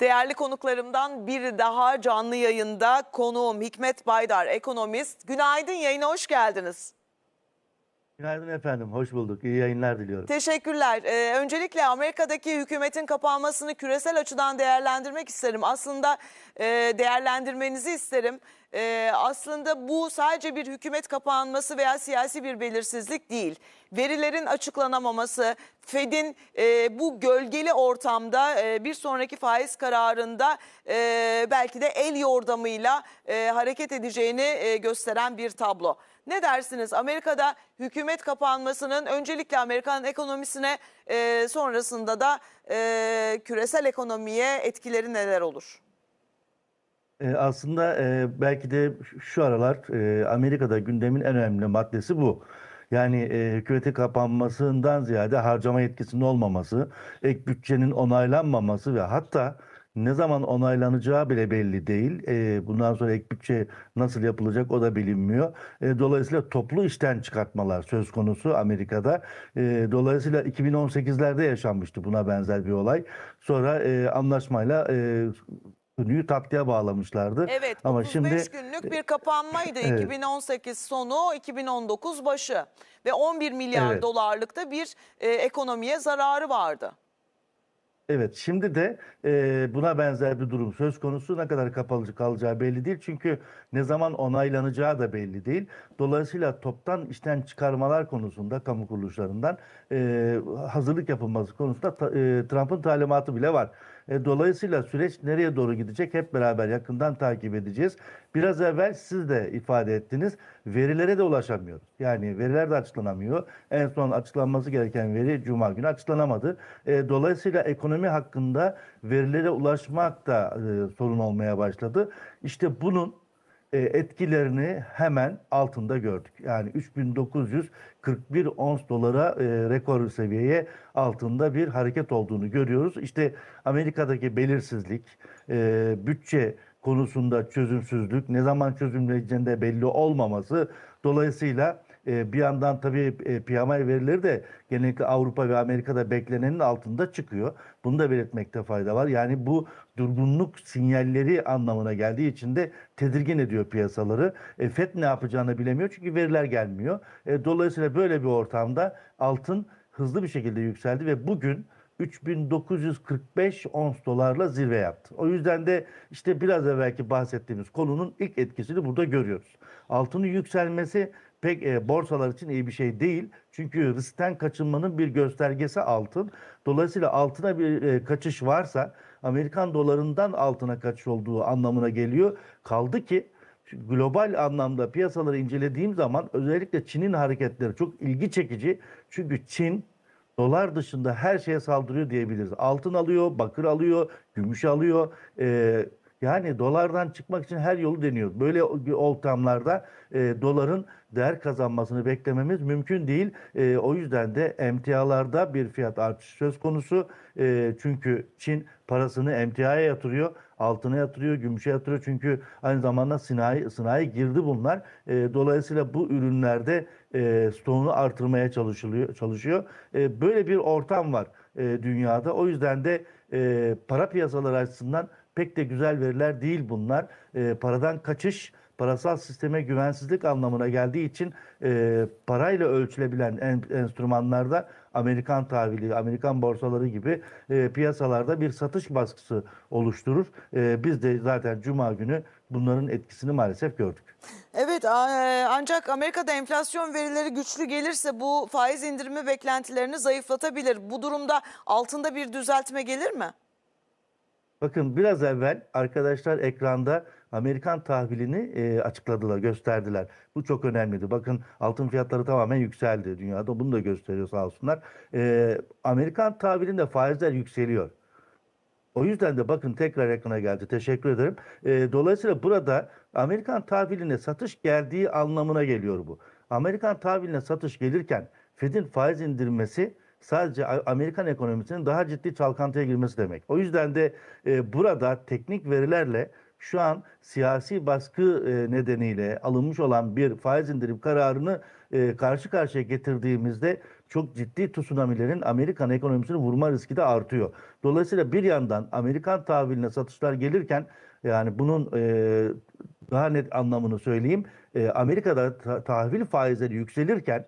Değerli konuklarımdan biri daha canlı yayında konuğum Hikmet Baydar, ekonomist. Günaydın, yayına hoş geldiniz. Günaydın efendim, hoş bulduk. İyi yayınlar diliyorum. Teşekkürler. Ee, öncelikle Amerika'daki hükümetin kapanmasını küresel açıdan değerlendirmek isterim. Aslında e, değerlendirmenizi isterim. E, aslında bu sadece bir hükümet kapanması veya siyasi bir belirsizlik değil. Verilerin açıklanamaması, Fed'in e, bu gölgeli ortamda e, bir sonraki faiz kararında e, belki de el yordamıyla e, hareket edeceğini e, gösteren bir tablo. Ne dersiniz? Amerika'da hükümet kapanmasının öncelikle Amerikan ekonomisine e, sonrasında da e, küresel ekonomiye etkileri neler olur? Ee, aslında e, belki de şu aralar e, Amerika'da gündemin en önemli maddesi bu. Yani e, hükümeti kapanmasından ziyade harcama yetkisinin olmaması, ek bütçenin onaylanmaması ve hatta ne zaman onaylanacağı bile belli değil. E, bundan sonra ek bütçe nasıl yapılacak o da bilinmiyor. E, dolayısıyla toplu işten çıkartmalar söz konusu Amerika'da. E, dolayısıyla 2018'lerde yaşanmıştı buna benzer bir olay. Sonra e, anlaşmayla e, konuyu tatlıya bağlamışlardı. Evet, Ama 35 şimdi günlük bir kapanmaydı. Evet. 2018 sonu, 2019 başı ve 11 milyar Evet. dolarlıkta bir e, ekonomiye zararı vardı. Evet, şimdi de e, buna benzer bir durum söz konusu. Ne kadar kapalı kalacağı belli değil. Çünkü ne zaman onaylanacağı da belli değil. Dolayısıyla toptan işten çıkarmalar konusunda kamu kuruluşlarından e, hazırlık yapılması konusunda ta- Trump'ın talimatı bile var. E, dolayısıyla süreç nereye doğru gidecek hep beraber yakından takip edeceğiz. Biraz evvel siz de ifade ettiniz. Verilere de ulaşamıyoruz. Yani veriler de açıklanamıyor. En son açıklanması gereken veri Cuma günü açıklanamadı. E, dolayısıyla ekonomi hakkında verilere ulaşmak da e, sorun olmaya başladı. İşte bunun etkilerini hemen altında gördük. Yani 3941 ons dolara e, rekor seviyeye altında bir hareket olduğunu görüyoruz. İşte Amerika'daki belirsizlik, e, bütçe konusunda çözümsüzlük, ne zaman çözümleneceğinde de belli olmaması dolayısıyla e, bir yandan tabii e, PMI verileri de genellikle Avrupa ve Amerika'da beklenenin altında çıkıyor. Bunu da belirtmekte fayda var. Yani bu durgunluk sinyalleri anlamına geldiği için de tedirgin ediyor piyasaları. E, FED ne yapacağını bilemiyor çünkü veriler gelmiyor. E, dolayısıyla böyle bir ortamda altın hızlı bir şekilde yükseldi ve bugün 3945 ons dolarla zirve yaptı. O yüzden de işte biraz evvelki bahsettiğimiz konunun ilk etkisini burada görüyoruz. Altının yükselmesi pek e, borsalar için iyi bir şey değil. Çünkü riskten kaçınmanın bir göstergesi altın. Dolayısıyla altına bir e, kaçış varsa Amerikan dolarından altına kaçış olduğu anlamına geliyor. Kaldı ki global anlamda piyasaları incelediğim zaman özellikle Çin'in hareketleri çok ilgi çekici. Çünkü Çin dolar dışında her şeye saldırıyor diyebiliriz. Altın alıyor, bakır alıyor, gümüş alıyor. Ee, yani dolardan çıkmak için her yolu deniyor. Böyle ortamlarda e, doların değer kazanmasını beklememiz mümkün değil. E, o yüzden de emtialarda bir fiyat artışı söz konusu. E, çünkü Çin parasını emtiaya yatırıyor, altına yatırıyor, gümüşe yatırıyor. Çünkü aynı zamanda sanayi, sanayi girdi bunlar. E, dolayısıyla bu ürünlerde e, stoğunu artırmaya çalışılıyor, çalışıyor. E, böyle bir ortam var e, dünyada. O yüzden de e, para piyasaları açısından pek de güzel veriler değil bunlar. E, paradan kaçış, parasal sisteme güvensizlik anlamına geldiği için e, parayla ölçülebilen en, enstrümanlarda Amerikan tahvili, Amerikan borsaları gibi e, piyasalarda bir satış baskısı oluşturur. E, biz de zaten Cuma günü bunların etkisini maalesef gördük. Evet a- ancak Amerika'da enflasyon verileri güçlü gelirse bu faiz indirimi beklentilerini zayıflatabilir. Bu durumda altında bir düzeltme gelir mi? Bakın biraz evvel arkadaşlar ekranda Amerikan tahvilini e, açıkladılar, gösterdiler. Bu çok önemliydi. Bakın altın fiyatları tamamen yükseldi dünyada. Bunu da gösteriyor sağ olsunlar. E, Amerikan tahvilinde faizler yükseliyor. O yüzden de bakın tekrar ekrana geldi. Teşekkür ederim. E, dolayısıyla burada Amerikan tahviline satış geldiği anlamına geliyor bu. Amerikan tahviline satış gelirken Fed'in faiz indirmesi sadece Amerikan ekonomisinin daha ciddi çalkantıya girmesi demek. O yüzden de e, burada teknik verilerle şu an siyasi baskı e, nedeniyle alınmış olan bir faiz indirim kararını e, karşı karşıya getirdiğimizde çok ciddi tsunamilerin Amerikan ekonomisini vurma riski de artıyor. Dolayısıyla bir yandan Amerikan tahviline satışlar gelirken yani bunun e, daha net anlamını söyleyeyim. E, Amerika'da ta- tahvil faizleri yükselirken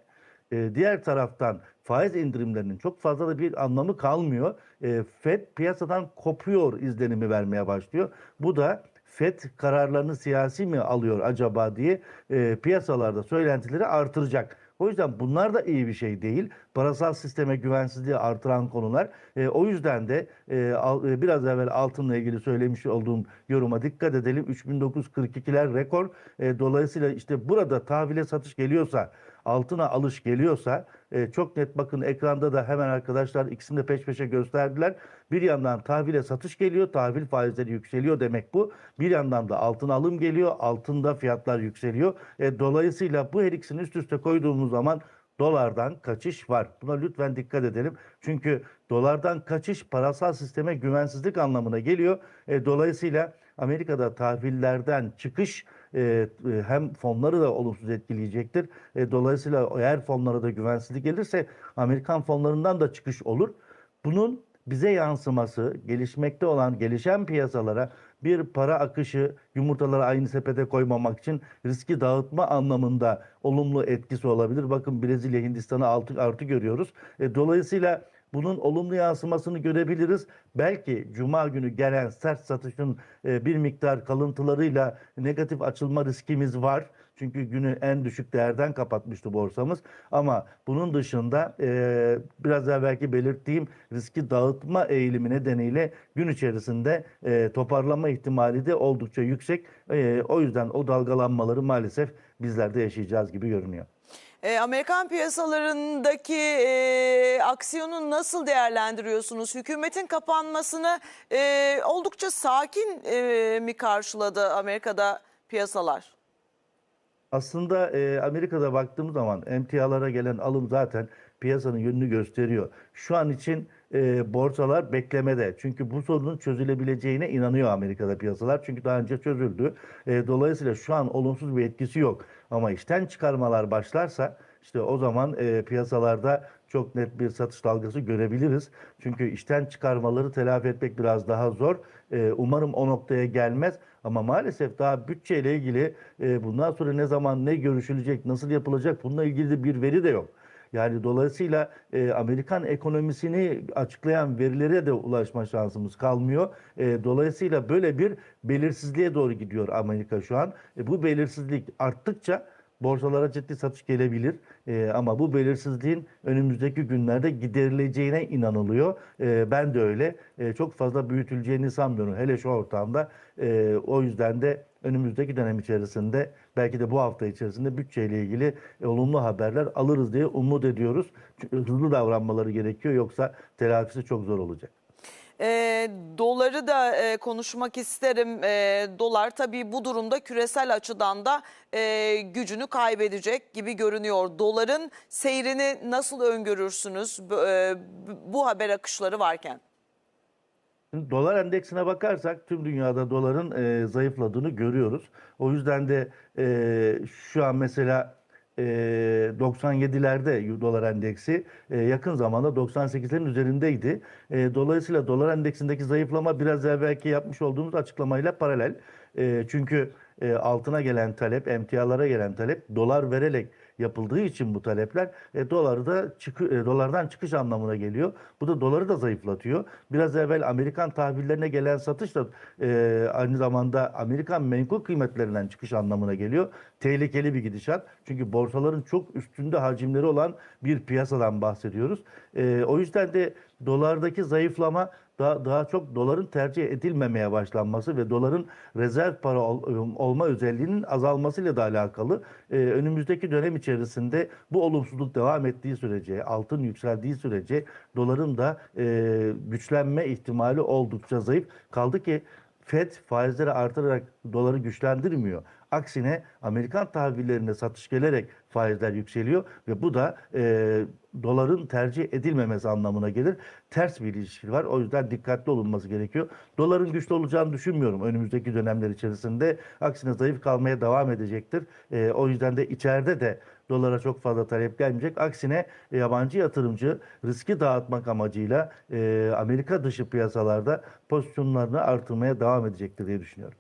e, diğer taraftan faiz indirimlerinin çok fazla da bir anlamı kalmıyor. E, Fed piyasadan kopuyor izlenimi vermeye başlıyor. Bu da Fed kararlarını siyasi mi alıyor acaba diye e, piyasalarda söylentileri artıracak. O yüzden bunlar da iyi bir şey değil. Parasal sisteme güvensizliği artıran konular. E, o yüzden de e, al- e, biraz evvel altınla ilgili söylemiş olduğum yoruma dikkat edelim. 3942'ler rekor. E, dolayısıyla işte burada tahvile satış geliyorsa, altına alış geliyorsa e, çok net bakın ekranda da hemen arkadaşlar ikisini de peş peşe gösterdiler. Bir yandan tahvile satış geliyor, tahvil faizleri yükseliyor demek bu. Bir yandan da altın alım geliyor, altında fiyatlar yükseliyor. E, dolayısıyla bu her ikisini üst üste koyduğumuz zaman dolardan kaçış var. Buna lütfen dikkat edelim. Çünkü dolardan kaçış parasal sisteme güvensizlik anlamına geliyor. E, dolayısıyla Amerika'da tahvillerden çıkış e, e, hem fonları da olumsuz etkileyecektir. E, dolayısıyla eğer fonlara da güvensizlik gelirse Amerikan fonlarından da çıkış olur. Bunun bize yansıması gelişmekte olan gelişen piyasalara bir para akışı yumurtaları aynı sepete koymamak için riski dağıtma anlamında olumlu etkisi olabilir. Bakın Brezilya Hindistan'ı artı, artı görüyoruz. E, dolayısıyla bunun olumlu yansımasını görebiliriz. Belki cuma günü gelen sert satışın e, bir miktar kalıntılarıyla negatif açılma riskimiz var. Çünkü günü en düşük değerden kapatmıştı borsamız. Ama bunun dışında e, biraz evvelki belirttiğim riski dağıtma eğilimi nedeniyle gün içerisinde e, toparlama ihtimali de oldukça yüksek. E, o yüzden o dalgalanmaları maalesef bizler de yaşayacağız gibi görünüyor. E, Amerikan piyasalarındaki e, aksiyonu nasıl değerlendiriyorsunuz? Hükümetin kapanmasını e, oldukça sakin e, mi karşıladı Amerika'da piyasalar? Aslında e, Amerika'da baktığımız zaman emtialara gelen alım zaten piyasanın yönünü gösteriyor. Şu an için e, borsalar beklemede. Çünkü bu sorunun çözülebileceğine inanıyor Amerika'da piyasalar. Çünkü daha önce çözüldü. E, dolayısıyla şu an olumsuz bir etkisi yok. Ama işten çıkarmalar başlarsa işte o zaman e, piyasalarda çok net bir satış dalgası görebiliriz. Çünkü işten çıkarmaları telafi etmek biraz daha zor. E, umarım o noktaya gelmez. Ama maalesef daha bütçeyle ilgili e, bundan sonra ne zaman ne görüşülecek, nasıl yapılacak bununla ilgili bir veri de yok. Yani dolayısıyla e, Amerikan ekonomisini açıklayan verilere de ulaşma şansımız kalmıyor. E, dolayısıyla böyle bir belirsizliğe doğru gidiyor Amerika şu an. E, bu belirsizlik arttıkça borsalara ciddi satış gelebilir. E, ama bu belirsizliğin önümüzdeki günlerde giderileceğine inanılıyor. E, ben de öyle. E, çok fazla büyütüleceğini sanmıyorum. Hele şu ortamda. E, o yüzden de önümüzdeki dönem içerisinde belki de bu hafta içerisinde bütçeyle ilgili e, olumlu haberler alırız diye umut ediyoruz. Çünkü hızlı davranmaları gerekiyor yoksa telafisi çok zor olacak. E, doları da e, konuşmak isterim. E, dolar tabii bu durumda küresel açıdan da e, gücünü kaybedecek gibi görünüyor. Doların seyrini nasıl öngörürsünüz e, bu haber akışları varken? Dolar endeksine bakarsak tüm dünyada doların e, zayıfladığını görüyoruz. O yüzden de e, şu an mesela e, 97'lerde dolar endeksi e, yakın zamanda 98'lerin üzerindeydi. E, dolayısıyla dolar endeksindeki zayıflama biraz evvelki yapmış olduğumuz açıklamayla paralel. E, çünkü e, altına gelen talep, emtialara gelen talep dolar vererek yapıldığı için bu talepler e, doları da çıkı, e, dolardan çıkış anlamına geliyor. Bu da doları da zayıflatıyor. Biraz evvel Amerikan tahvillerine gelen satış da e, aynı zamanda Amerikan menkul kıymetlerinden çıkış anlamına geliyor. Tehlikeli bir gidişat. Çünkü borsaların çok üstünde hacimleri olan bir piyasadan bahsediyoruz. E, o yüzden de dolardaki zayıflama daha, daha çok doların tercih edilmemeye başlanması ve doların rezerv para ol- olma özelliğinin azalmasıyla da alakalı. Ee, önümüzdeki dönem içerisinde bu olumsuzluk devam ettiği sürece, altın yükseldiği sürece doların da e, güçlenme ihtimali oldukça zayıf. Kaldı ki FED faizleri artırarak doları güçlendirmiyor. Aksine Amerikan tahvillerine satış gelerek faizler yükseliyor ve bu da e, doların tercih edilmemesi anlamına gelir. Ters bir ilişki var. O yüzden dikkatli olunması gerekiyor. Doların güçlü olacağını düşünmüyorum önümüzdeki dönemler içerisinde. Aksine zayıf kalmaya devam edecektir. E, o yüzden de içeride de dolara çok fazla talep gelmeyecek. Aksine e, yabancı yatırımcı riski dağıtmak amacıyla e, Amerika dışı piyasalarda pozisyonlarını artırmaya devam edecektir diye düşünüyorum.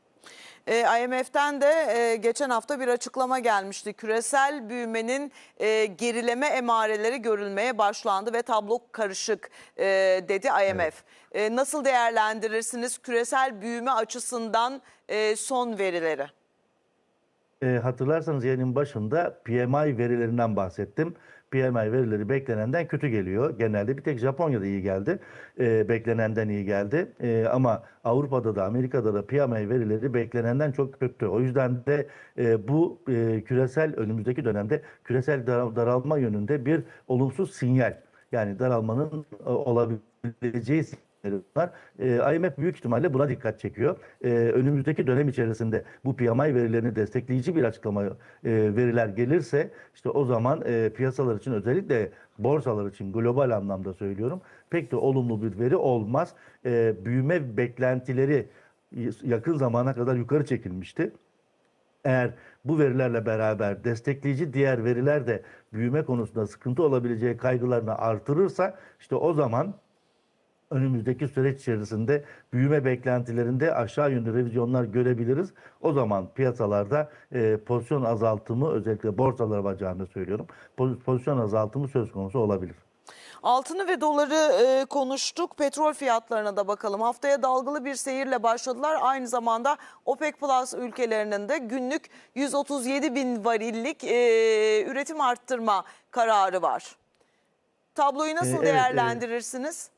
E, IMF'den de e, geçen hafta bir açıklama gelmişti. Küresel büyümenin e, gerileme emareleri görülmeye başlandı ve tablo karışık e, dedi IMF. E, nasıl değerlendirirsiniz küresel büyüme açısından e, son verileri? E, hatırlarsanız yayının başında PMI verilerinden bahsettim. PMI verileri beklenenden kötü geliyor. Genelde bir tek Japonya'da iyi geldi. E, beklenenden iyi geldi. E, ama Avrupa'da da Amerika'da da PMI verileri beklenenden çok kötü. O yüzden de e, bu e, küresel önümüzdeki dönemde küresel dar- daralma yönünde bir olumsuz sinyal. Yani daralmanın e, olabileceği bunlar. E, IMF büyük ihtimalle buna dikkat çekiyor. E, önümüzdeki dönem içerisinde bu PMI verilerini destekleyici bir açıklama e, veriler gelirse işte o zaman e, piyasalar için özellikle borsalar için global anlamda söylüyorum pek de olumlu bir veri olmaz. E, büyüme beklentileri yakın zamana kadar yukarı çekilmişti. Eğer bu verilerle beraber destekleyici diğer veriler de büyüme konusunda sıkıntı olabileceği kaygılarını artırırsa işte o zaman önümüzdeki süreç içerisinde büyüme beklentilerinde aşağı yönlü revizyonlar görebiliriz. O zaman piyasalarda e, pozisyon azaltımı özellikle borsalar bacağında söylüyorum. poz- Pozisyon azaltımı söz konusu olabilir. Altını ve doları e, konuştuk. Petrol fiyatlarına da bakalım. Haftaya dalgalı bir seyirle başladılar. Aynı zamanda OPEC Plus ülkelerinin de günlük 137 bin varillik e, üretim arttırma kararı var. Tabloyu nasıl E, evet, değerlendirirsiniz?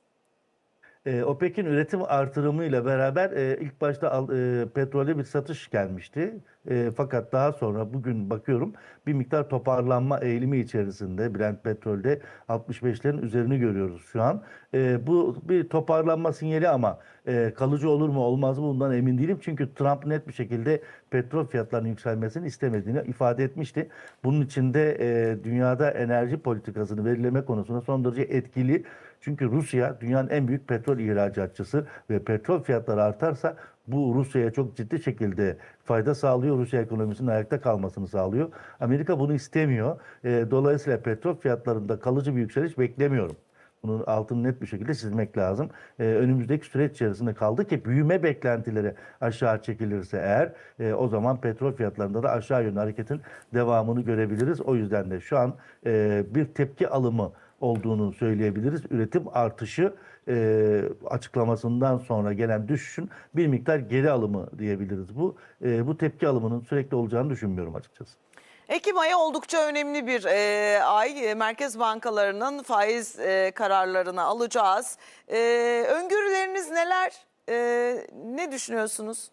E, OPEC'in üretim artırımıyla beraber e, ilk başta al, e, petrole bir satış gelmişti. E, fakat daha sonra bugün bakıyorum bir miktar toparlanma eğilimi içerisinde Brent petrolde 65'lerin üzerini görüyoruz şu an. E, bu bir toparlanma sinyali ama e, kalıcı olur mu olmaz mı bundan emin değilim. Çünkü Trump net bir şekilde petrol fiyatlarının yükselmesini istemediğini ifade etmişti. Bunun için de e, dünyada enerji politikasını belirleme konusunda son derece etkili. Çünkü Rusya dünyanın en büyük petrol ihracatçısı ve petrol fiyatları artarsa bu Rusya'ya çok ciddi şekilde fayda sağlıyor. Rusya ekonomisinin ayakta kalmasını sağlıyor. Amerika bunu istemiyor. E, dolayısıyla petrol fiyatlarında kalıcı bir yükseliş beklemiyorum. Bunun altını net bir şekilde çizmek lazım. Ee, önümüzdeki süreç içerisinde kaldı ki büyüme beklentileri aşağı çekilirse eğer e, o zaman petrol fiyatlarında da aşağı yönlü hareketin devamını görebiliriz. O yüzden de şu an e, bir tepki alımı olduğunu söyleyebiliriz. Üretim artışı e, açıklamasından sonra gelen düşüşün bir miktar geri alımı diyebiliriz. Bu e, bu tepki alımının sürekli olacağını düşünmüyorum açıkçası. Ekim ayı oldukça önemli bir e, ay. E, Merkez bankalarının faiz e, kararlarını alacağız. E, öngörüleriniz neler? E, ne düşünüyorsunuz?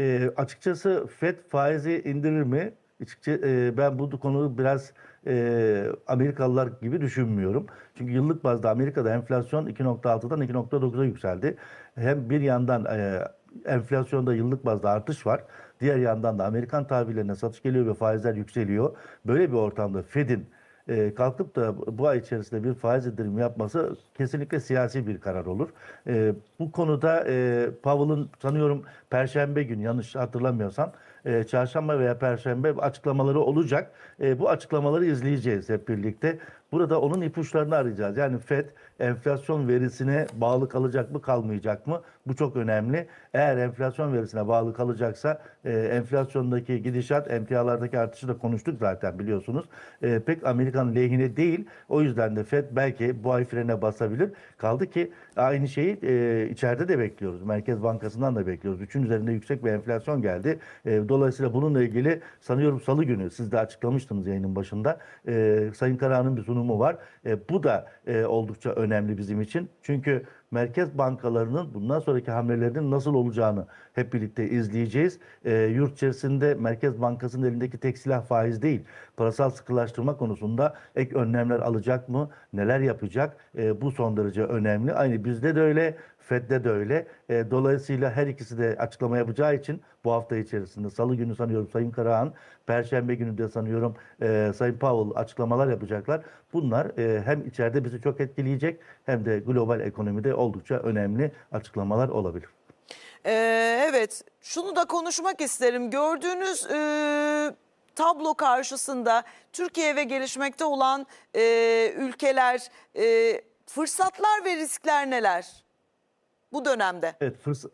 E, açıkçası FED faizi indirir mi? Açıkça, e, ben bu konuyu biraz e, Amerikalılar gibi düşünmüyorum. Çünkü yıllık bazda Amerika'da enflasyon 2.6'dan 2.9'a yükseldi. Hem bir yandan e, enflasyonda yıllık bazda artış var. Diğer yandan da Amerikan tahvillerine satış geliyor ve faizler yükseliyor. Böyle bir ortamda Fed'in e, kalkıp da bu ay içerisinde bir faiz indirimi yapması kesinlikle siyasi bir karar olur. E, bu konuda e, Powell'ın sanıyorum Perşembe günü yanlış hatırlamıyorsam e, Çarşamba veya Perşembe açıklamaları olacak. E, bu açıklamaları izleyeceğiz hep birlikte. Burada onun ipuçlarını arayacağız. Yani FED enflasyon verisine bağlı kalacak mı kalmayacak mı? Bu çok önemli. Eğer enflasyon verisine bağlı kalacaksa e, enflasyondaki gidişat emtialardaki artışı da konuştuk zaten biliyorsunuz. E, pek Amerikan lehine değil. O yüzden de FED belki bu ay frene basabilir. Kaldı ki aynı şeyi e, içeride de bekliyoruz. Merkez Bankası'ndan da bekliyoruz. Üçün üzerinde yüksek bir enflasyon geldi. E, dolayısıyla bununla ilgili sanıyorum salı günü siz de açıklamıştınız yayının başında. E, Sayın Karahan'ın bir sunumu var. E, bu da e, oldukça önemli bizim için. Çünkü merkez bankalarının bundan sonraki hamlelerinin nasıl olacağını hep birlikte izleyeceğiz. E, yurt içerisinde Merkez Bankası'nın elindeki tek silah faiz değil. Parasal sıkılaştırma konusunda ek önlemler alacak mı? Neler yapacak? E, bu son derece önemli. Aynı bizde de öyle. Fed'de de öyle. E, dolayısıyla her ikisi de açıklama yapacağı için bu hafta içerisinde Salı günü sanıyorum Sayın Karahan, Perşembe günü de sanıyorum e, Sayın Powell açıklamalar yapacaklar. Bunlar e, hem içeride bizi çok etkileyecek hem de global ekonomide oldukça önemli açıklamalar olabilir. Ee, evet, şunu da konuşmak isterim. Gördüğünüz e, tablo karşısında Türkiye ve gelişmekte olan e, ülkeler e, fırsatlar ve riskler neler bu dönemde? Evet, fırs-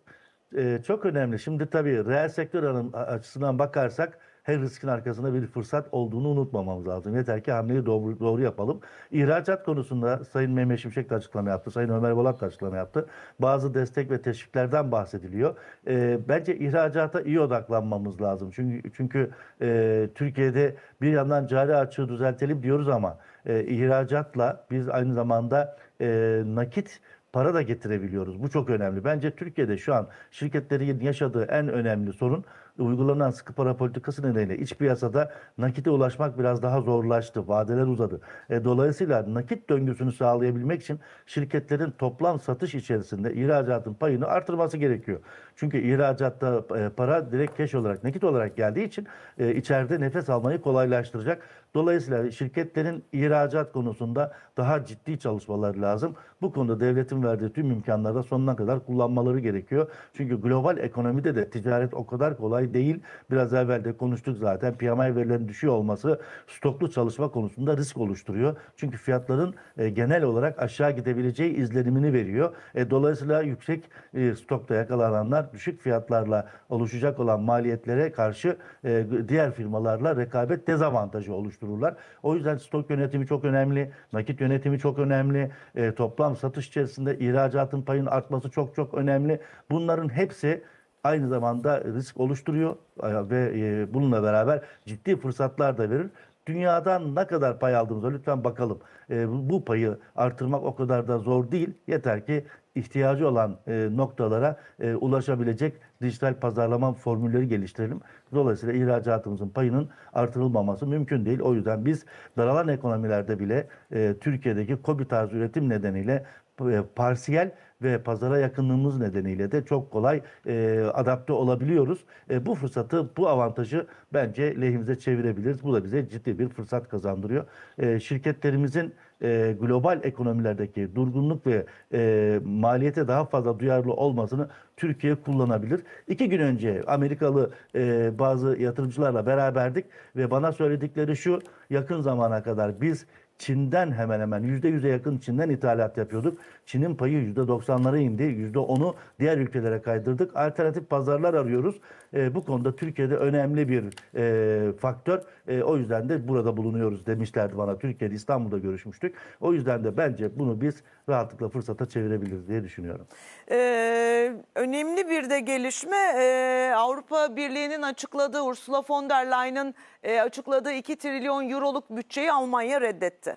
e, çok önemli. Şimdi tabii reel sektör açısından bakarsak her riskin arkasında bir fırsat olduğunu unutmamamız lazım. Yeter ki hamleyi doğru, doğru yapalım. İhracat konusunda Sayın Mehmet Şimşek de açıklama yaptı, Sayın Ömer Bolat da açıklama yaptı. Bazı destek ve teşviklerden bahsediliyor. E, bence ihracata iyi odaklanmamız lazım. Çünkü çünkü e, Türkiye'de bir yandan cari açığı düzeltelim diyoruz ama e, ihracatla biz aynı zamanda e, nakit para da getirebiliyoruz. Bu çok önemli. Bence Türkiye'de şu an şirketlerin yaşadığı en önemli sorun uygulanan sıkı para politikası nedeniyle iç piyasada nakite ulaşmak biraz daha zorlaştı. Vadeler uzadı. E, dolayısıyla nakit döngüsünü sağlayabilmek için şirketlerin toplam satış içerisinde ihracatın payını artırması gerekiyor. Çünkü ihracatta e, para direkt keş olarak, nakit olarak geldiği için e, içeride nefes almayı kolaylaştıracak. Dolayısıyla şirketlerin ihracat konusunda daha ciddi çalışmaları lazım. Bu konuda devletin verdiği tüm imkanları da sonuna kadar kullanmaları gerekiyor. Çünkü global ekonomide de ticaret o kadar kolay değil. Biraz evvel de konuştuk zaten. PMI verilerinin düşüyor olması stoklu çalışma konusunda risk oluşturuyor. Çünkü fiyatların e, genel olarak aşağı gidebileceği izlenimini veriyor. E, dolayısıyla yüksek e, stokta yakalananlar düşük fiyatlarla oluşacak olan maliyetlere karşı e, diğer firmalarla rekabet dezavantajı oluştururlar. O yüzden stok yönetimi çok önemli, nakit yönetimi çok önemli, e, toplam satış içerisinde ihracatın payının artması çok çok önemli. Bunların hepsi aynı zamanda risk oluşturuyor e, ve e, bununla beraber ciddi fırsatlar da verir. Dünyadan ne kadar pay aldığımıza lütfen bakalım. E, bu- payı artırmak o kadar da zor değil. Yeter ki ihtiyacı olan e, noktalara e, ulaşabilecek dijital pazarlama formülleri geliştirelim. Dolayısıyla ihracatımızın payının artırılmaması mümkün değil. O yüzden biz daralan ekonomilerde bile e, Türkiye'deki KOBİ tarzı üretim nedeniyle e, parsiyel ve pazara yakınlığımız nedeniyle de çok kolay e, adapte olabiliyoruz. E, bu fırsatı, bu avantajı bence lehimize çevirebiliriz. Bu da bize ciddi bir fırsat kazandırıyor. E, şirketlerimizin e, global ekonomilerdeki durgunluk ve e, maliyete daha fazla duyarlı olmasını Türkiye kullanabilir. İki gün önce Amerikalı e, bazı yatırımcılarla beraberdik ve bana söyledikleri şu yakın zamana kadar biz Çin'den hemen hemen yüzde yüze yakın Çin'den ithalat yapıyorduk. Çin'in payı yüzde doksanlara indi. Yüzde onu diğer ülkelere kaydırdık. Alternatif pazarlar arıyoruz. E, bu konuda Türkiye'de önemli bir e, faktör. E, o yüzden de burada bulunuyoruz demişlerdi bana. Türkiye'de İstanbul'da görüşmüştük. O yüzden de bence bunu biz rahatlıkla fırsata çevirebiliriz diye düşünüyorum. Ee, önemli bir de gelişme e, Avrupa Birliği'nin açıkladığı Ursula von der Leyen'in e, açıkladığı 2 trilyon euroluk bütçeyi Almanya reddetti.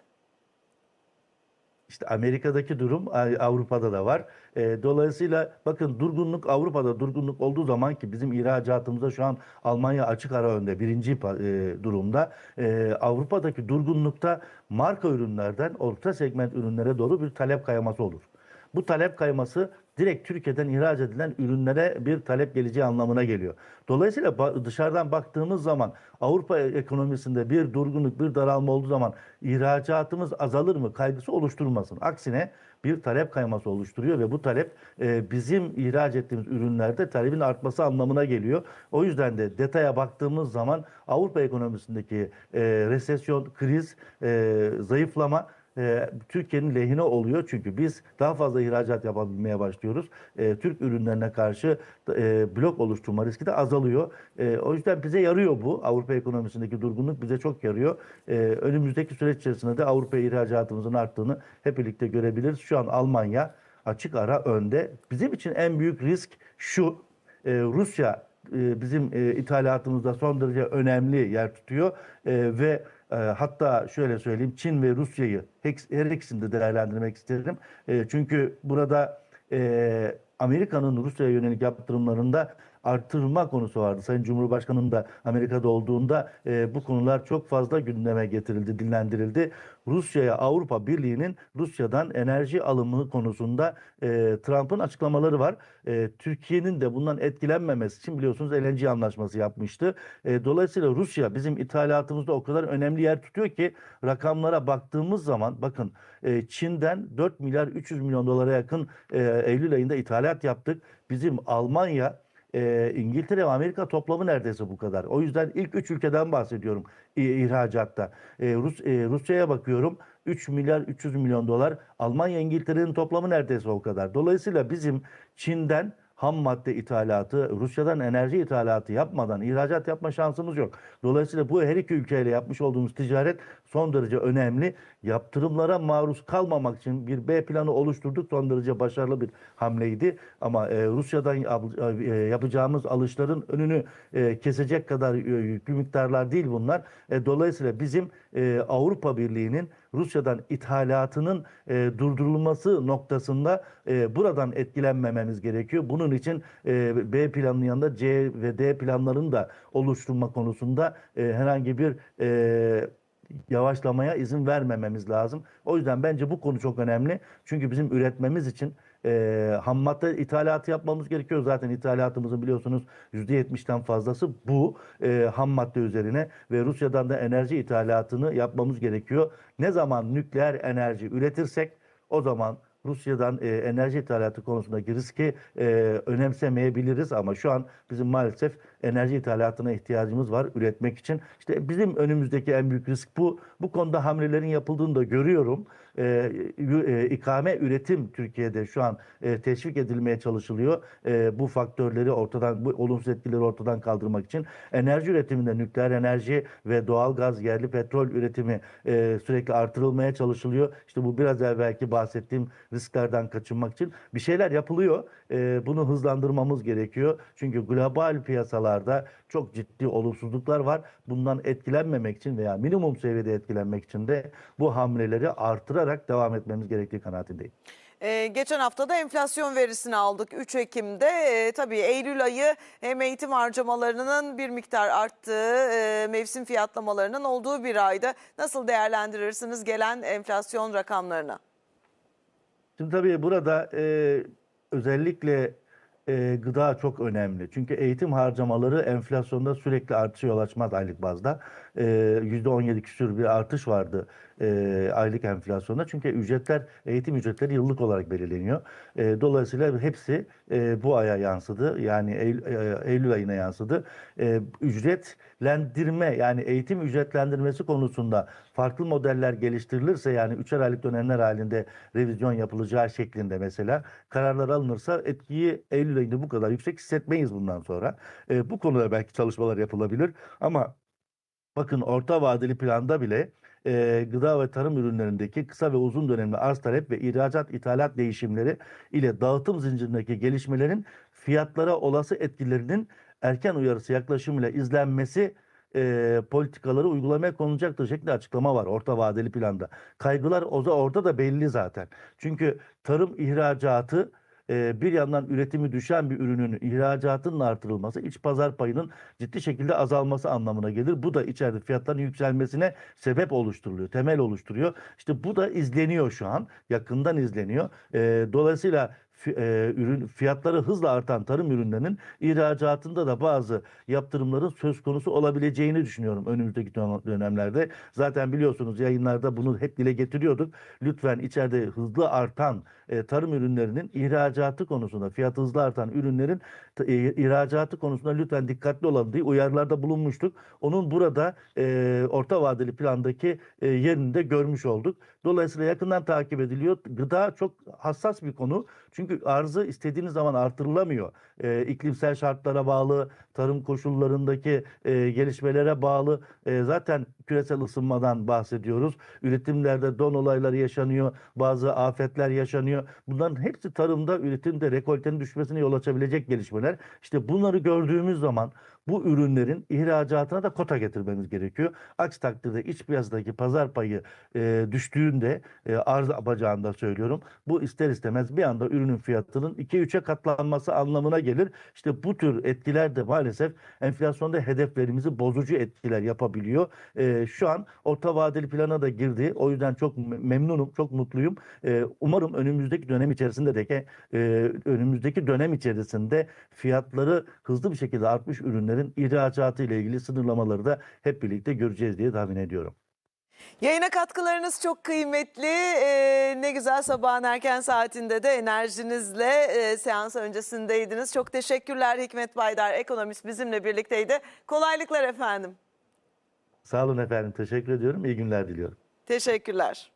İşte Amerika'daki durum Avrupa'da da var. E, dolayısıyla bakın durgunluk Avrupa'da durgunluk olduğu zaman ki bizim ihracatımızda şu an Almanya açık ara önde birinci e, durumda. E, Avrupa'daki durgunlukta marka ürünlerden orta segment ürünlere doğru bir talep kayması olur. Bu talep kayması direkt Türkiye'den ihraç edilen ürünlere bir talep geleceği anlamına geliyor. Dolayısıyla dışarıdan baktığımız zaman Avrupa ekonomisinde bir durgunluk, bir daralma olduğu zaman ihracatımız azalır mı kaygısı oluşturmasın. Aksine bir talep kayması oluşturuyor ve bu talep e, bizim ihraç ettiğimiz ürünlerde talebin artması anlamına geliyor. O yüzden de detaya baktığımız zaman Avrupa ekonomisindeki e, resesyon, kriz, e, zayıflama e, Türkiye'nin lehine oluyor. Çünkü biz daha fazla ihracat yapabilmeye başlıyoruz. E, Türk ürünlerine karşı e, blok oluşturma riski de azalıyor. E, o yüzden bize yarıyor bu. Avrupa ekonomisindeki durgunluk bize çok yarıyor. Önümüzdeki süreç içerisinde de Avrupa ihracatımızın arttığını hep birlikte görebiliriz. Şu an Almanya açık ara önde. Bizim için en büyük risk şu. Rusya e, bizim e, ithalatımızda son derece önemli yer tutuyor E, ve e, hatta şöyle söyleyeyim Çin ve Rusya'yı her ikisini de değerlendirmek isterim. E, çünkü burada e, Amerika'nın Rusya'ya yönelik yaptırımlarında artırma konusu vardı. Sayın Cumhurbaşkanı'nın da Amerika'da olduğunda e, bu konular çok fazla gündeme getirildi, dinlendirildi. Rusya'ya Avrupa Birliği'nin Rusya'dan enerji alımı konusunda e, Trump'ın açıklamaları var. E, Türkiye'nin de bundan etkilenmemesi için biliyorsunuz LNG anlaşması yapmıştı. E, dolayısıyla Rusya bizim ithalatımızda o kadar önemli yer tutuyor ki rakamlara baktığımız zaman bakın e, Çin'den 4 milyar 300 milyon dolara yakın e, Eylül ayında ithalat yaptık. Bizim Almanya e, İngiltere ve Amerika toplamı neredeyse bu kadar. O yüzden ilk üç ülkeden bahsediyorum i- ihracatta. E, Rus, e, Rusya'ya bakıyorum 3 milyar 300 milyon dolar. Almanya İngiltere'nin toplamı neredeyse o kadar. Dolayısıyla bizim Çin'den ham madde ithalatı, Rusya'dan enerji ithalatı yapmadan ihracat yapma şansımız yok. Dolayısıyla bu her iki ülkeyle yapmış olduğumuz ticaret son derece önemli. Yaptırımlara maruz kalmamak için bir B planı oluşturduk. Son derece başarılı bir hamleydi. Ama e, Rusya'dan e, yapacağımız alışların önünü e, kesecek kadar e, yüklü miktarlar değil bunlar. E, dolayısıyla bizim e, Avrupa Birliği'nin Rusya'dan ithalatının e, durdurulması noktasında e, buradan etkilenmememiz gerekiyor. Bunun için e, B planının yanında C ve D planlarını da oluşturma konusunda e, herhangi bir e, yavaşlamaya izin vermememiz lazım. O yüzden bence bu konu çok önemli. Çünkü bizim üretmemiz için e, ham madde ithalatı yapmamız gerekiyor. Zaten ithalatımızın biliyorsunuz %70'ten fazlası bu e, ham madde üzerine ve Rusya'dan da enerji ithalatını yapmamız gerekiyor. Ne zaman nükleer enerji üretirsek o zaman Rusya'dan e, enerji ithalatı konusundaki riski e, önemsemeyebiliriz ama şu an bizim maalesef enerji ithalatına ihtiyacımız var üretmek için. İşte bizim önümüzdeki en büyük risk bu. Bu konuda hamlelerin yapıldığını da görüyorum. E, e, ikame üretim Türkiye'de şu an e, teşvik edilmeye çalışılıyor. E, bu faktörleri ortadan, bu olumsuz etkileri ortadan kaldırmak için enerji üretiminde nükleer enerji ve doğal gaz, yerli petrol üretimi e, sürekli artırılmaya çalışılıyor. İşte bu biraz evvelki bahsettiğim risklerden kaçınmak için bir şeyler yapılıyor. E, bunu hızlandırmamız gerekiyor. Çünkü global piyasalarda çok ciddi olumsuzluklar var. Bundan etkilenmemek için veya minimum seviyede etkilenmek için de bu hamleleri artırarak devam etmemiz gerektiği kanaatindeyim. Ee, geçen hafta da enflasyon verisini aldık 3 Ekim'de. Ee, tabii Eylül ayı hem eğitim harcamalarının bir miktar arttığı, e, mevsim fiyatlamalarının olduğu bir ayda. Nasıl değerlendirirsiniz gelen enflasyon rakamlarını? Şimdi tabii burada e, özellikle e, gıda çok önemli. Çünkü eğitim harcamaları enflasyonda sürekli artışa yol açmaz aylık bazda. E, %17 küsür bir artış vardı e, aylık enflasyonda. Çünkü ücretler, eğitim ücretleri yıllık olarak belirleniyor. E, dolayısıyla hepsi e, bu aya yansıdı. Yani Eylül, e, ayına yansıdı. E, ücretlendirme yani eğitim ücretlendirmesi konusunda farklı modeller geliştirilirse yani üçer aylık dönemler halinde revizyon yapılacağı şeklinde mesela kararlar alınırsa etkiyi Eylül ayında bu kadar yüksek hissetmeyiz bundan sonra. E, bu konuda belki çalışmalar yapılabilir ama bakın orta vadeli planda bile e, gıda ve tarım ürünlerindeki kısa ve uzun dönemli arz talep ve ihracat ithalat değişimleri ile dağıtım zincirindeki gelişmelerin fiyatlara olası etkilerinin erken uyarısı yaklaşımıyla izlenmesi e, politikaları uygulamaya konulacaktır şeklinde açıklama var orta vadeli planda. Kaygılar o da orada da belli zaten. Çünkü tarım ihracatı bir yandan üretimi düşen bir ürünün ihracatının artırılması iç pazar payının ciddi şekilde azalması anlamına gelir. Bu da içeride fiyatların yükselmesine sebep oluşturuluyor, temel oluşturuyor. İşte bu da izleniyor şu an, yakından izleniyor. Dolayısıyla ürün fiyatları hızla artan tarım ürünlerinin ihracatında da bazı yaptırımların söz konusu olabileceğini düşünüyorum önümüzdeki dön- dönemlerde. Zaten biliyorsunuz yayınlarda bunu hep dile getiriyorduk. Lütfen içeride hızlı artan e, tarım ürünlerinin ihracatı konusunda, fiyatı hızlı artan ürünlerin e, ihracatı konusunda lütfen dikkatli olalım diye uyarılarda bulunmuştuk. Onun burada e, orta vadeli plandaki e, yerini de görmüş olduk. Dolayısıyla yakından takip ediliyor. Gıda çok hassas bir konu. Çünkü arzı istediğiniz zaman artırılamıyor. E, iklimsel şartlara bağlı, tarım koşullarındaki e, gelişmelere bağlı. E, zaten küresel ısınmadan bahsediyoruz. Üretimlerde don olayları yaşanıyor, bazı afetler yaşanıyor. Bunların hepsi tarımda, üretimde rekoltenin düşmesine yol açabilecek gelişmeler. İşte bunları gördüğümüz zaman bu ürünlerin ihracatına da kota getirmemiz gerekiyor. Aksi takdirde iç piyasadaki pazar payı e, düştüğünde e, arz bacağında söylüyorum. Bu ister istemez bir anda ürünün fiyatının 2-3'e katlanması anlamına gelir. İşte bu tür etkiler de maalesef enflasyonda hedeflerimizi bozucu etkiler yapabiliyor. E, şu an orta vadeli plana da girdi. O yüzden çok me- memnunum, çok mutluyum. E, umarım önümüzdeki dönem içerisinde de e, önümüzdeki dönem içerisinde fiyatları hızlı bir şekilde artmış ürünlerin ihracatı ile ilgili sınırlamaları da hep birlikte göreceğiz diye tahmin ediyorum. Yayına katkılarınız çok kıymetli. Ee, ne güzel sabahın erken saatinde de enerjinizle e, seans öncesindeydiniz. Çok teşekkürler Hikmet Baydar, ekonomist bizimle birlikteydi. Kolaylıklar efendim. Sağ olun efendim. Teşekkür ediyorum. İyi günler diliyorum. Teşekkürler.